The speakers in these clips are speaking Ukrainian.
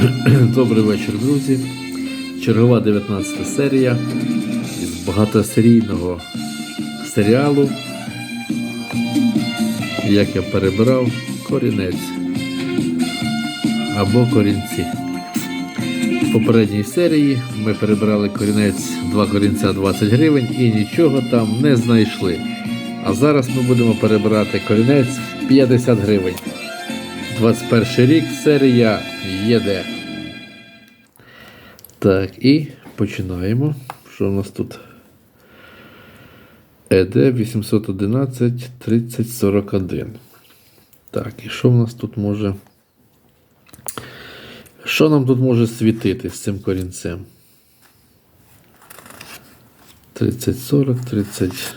Добрий вечір, друзі. Чергова 19 серія із багатосерійного серіалу. Як я перебирав корінець або корінці. В попередній серії ми перебирали корінець 2 корінця 20 гривень і нічого там не знайшли. А зараз ми будемо перебирати корінець в 50 гривень. 21 рік серія ЄД. Так, і починаємо. Що у нас тут? ЕД 811 30 41. Так, і що в нас тут може. Що нам тут може світити з цим корінцем? 30 40, 30,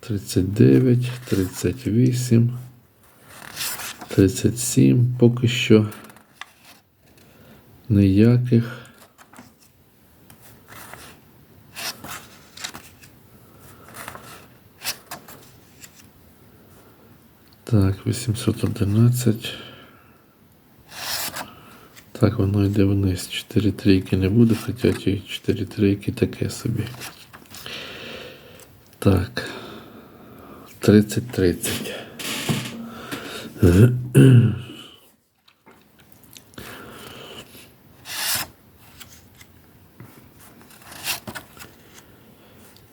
39, 38. 37 поки що ніяких. Так, 811. Так, воно йде вниз. 4 трійки не буде, хоча ті 4 трійки таке собі. Так. 30-30.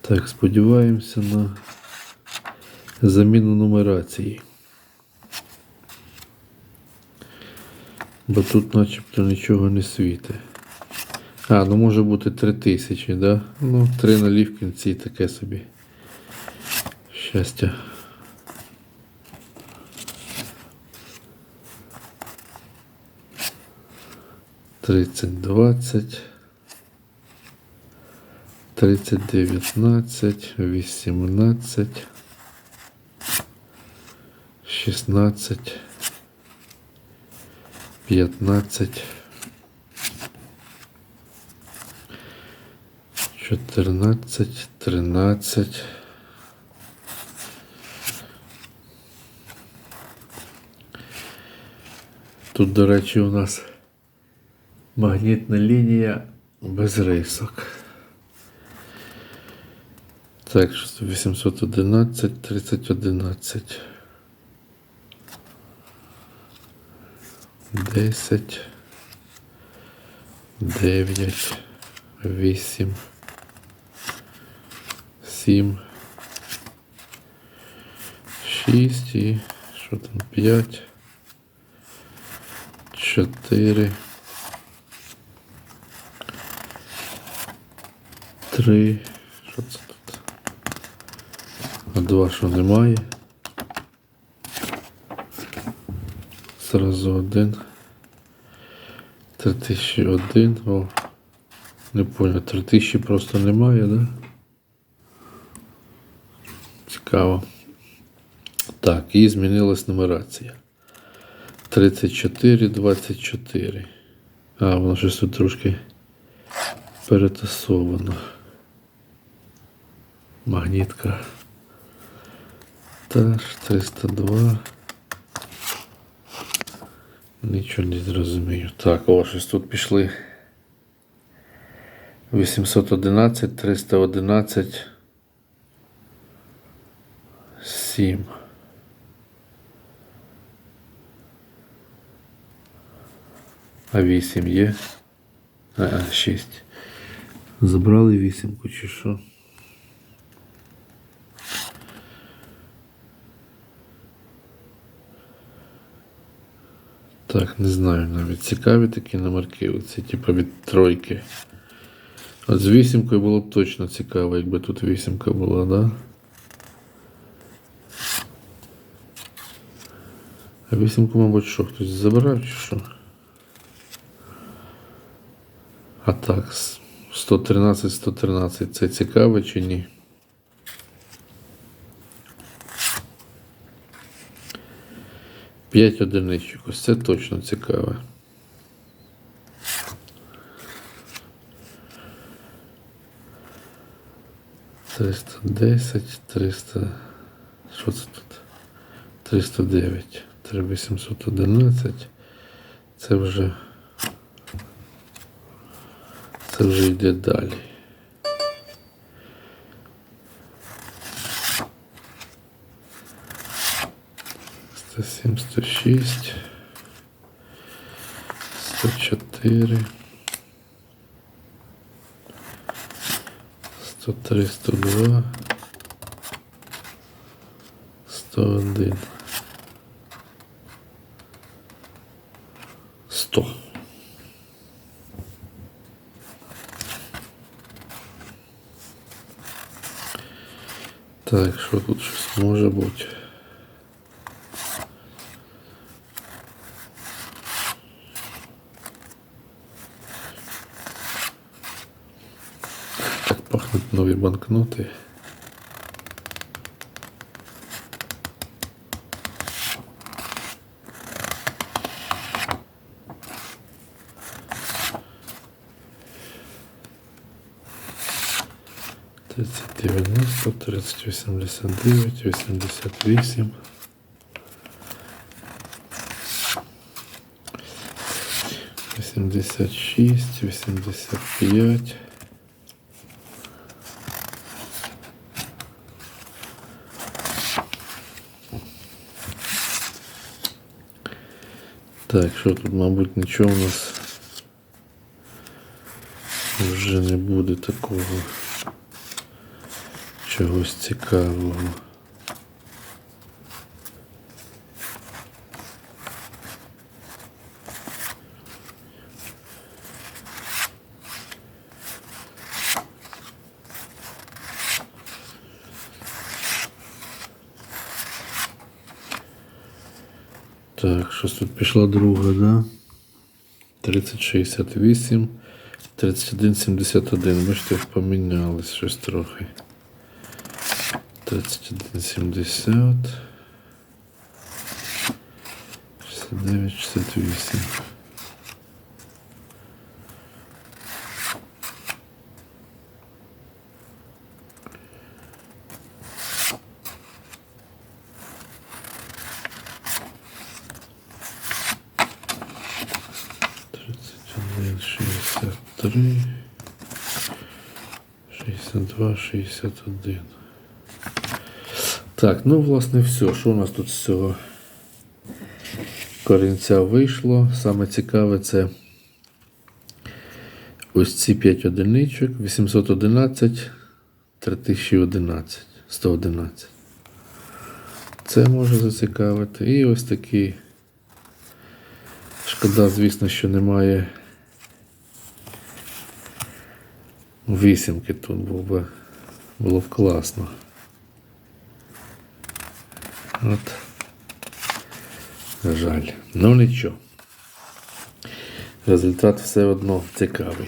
Так, сподіваємося на заміну нумерації. Бо тут начебто нічого не світить. А, ну може бути 3000, да? Ну, 3 нулі в кінці таке собі. Щастя. Тридцать двадцять. Тридцать дев'ятнадцять, вісімнадцять, шістнадцять, п'ятнадцять, чотирнадцять, тринадцять. Тут, до речі, у нас магнітна лінія без рисок. Так, що 811, 3011. 10, 9, 8, 7, 6 і що там? 5, 4, 3, що це тут? А два що немає. Зразу один. 3001. О. Не понял, 3000 просто немає, да? Цікаво. Так, і змінилась нумерація. 34, 24. А, воно щось тут трошки перетасовано. Магнітка. Теж 302. Нічого не зрозумію. Так, о, щось тут пішли. 811, 311, 7. А 8 є? А, 6. Забрали вісімку чи що? Так, не знаю навіть. Цікаві такі номерки. Оці, типу від тройки. От з вісімкою було б точно цікаво, якби тут вісімка була, да? А вісімку, мабуть, що, хтось забирав чи що? А так, 113-113 це цікаво чи ні? П'ять одиничок. Ось це точно цікаве. Триста десять, триста. Що це тут? 309, 3811. Це вже Це вже йде далі. Сто сім, сто шість, сто чотири, сто три, два, сто один. Сто. Так, що тут щось може бути? Так пахнуть нові банкноти. Тридцять дев'яносто, тридцять вісімдесят дев'ять, вісімдесят вісім. Вісімдесят шість, вісімдесят п'ять. Так, що тут, мабуть, нічого у нас вже не буде такого чогось цікавого. Так, щось тут пішла друга, да? 3068, 3171. Бачите, помінялись щось трохи. 3170. 69, 68. 63, 62, 61. Так, ну, власне, все. Що у нас тут з цього корінця вийшло? Саме цікаве це ось ці 5 одиничок, 811, 3011, 111. Це може зацікавити. І ось такий. Шкода, звісно, що немає. Вісімки тут був би, було б класно. От. Жаль. Ну нічого. Результат все одно цікавий.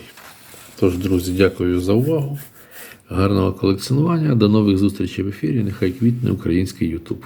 Тож, друзі, дякую за увагу. Гарного колекціонування. До нових зустрічей в ефірі. Нехай квітне український YouTube.